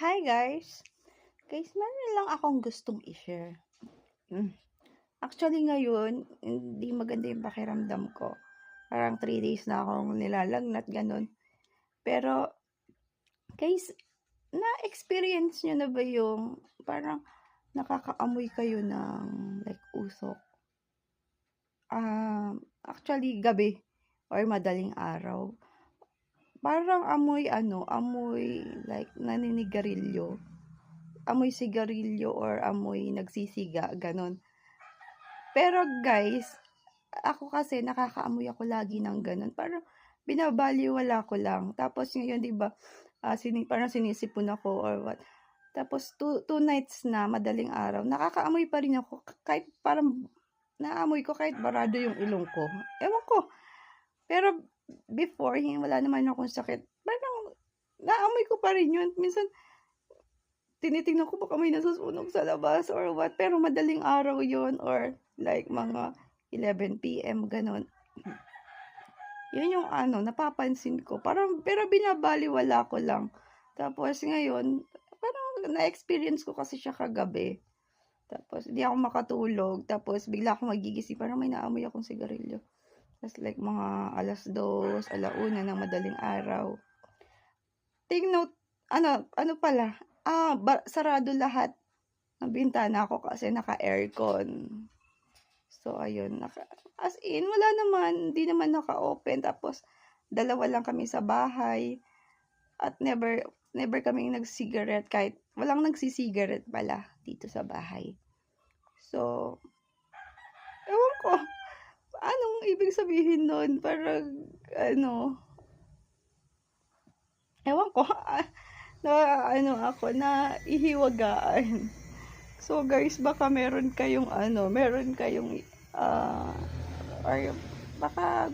Hi guys! Guys, meron lang akong gustong i-share. Hmm. Actually ngayon, hindi maganda yung pakiramdam ko. Parang 3 days na akong nilalagnat, gano'n. Pero, guys, na-experience nyo na ba yung parang nakakaamoy kayo ng like usok? Um, actually, gabi or madaling araw. Parang amoy ano, amoy like naninigarilyo. Amoy sigarilyo or amoy nagsisiga, gano'n. Pero guys, ako kasi nakakaamoy ako lagi ng gano'n. Parang binabaliwala ko lang. Tapos ngayon, 'di ba, ah, sini parang sinisipon ako or what. Tapos 2 2 nights na madaling araw, nakakaamoy pa rin ako kahit parang naamoy ko kahit barado yung ilong ko. Ewan ko. Pero before, hin wala naman akong sakit. Parang naamoy ko pa rin yun. Minsan, tinitingnan ko baka may nasusunog sa labas or what. Pero madaling araw yun or like mga 11 PM, gano'n. Yun yung ano, napapansin ko. Parang, pero binabaliwala ko lang. Tapos ngayon, parang na-experience ko kasi siya kagabi. Tapos hindi ako makatulog. Tapos bigla akong magigising. Parang may naamoy akong sigarilyo. Tapos like mga alas 2, alauna ng madaling araw. Take note, ano, ano pala, ah, ba, sarado lahat ng bintana ko kasi naka-aircon. So, ayun, naka, as in, wala naman, hindi naman naka-open. Tapos, dalawa lang kami sa bahay. At never, never kaming nag-cigarette kahit, walang nagsisigarette pala dito sa bahay. So, ewan ko, anong ibig sabihin nun? Parang, ano, ewan ko, na, ano ako, na ihiwagaan. So, guys, baka meron kayong, ano, meron kayong, ah, or baka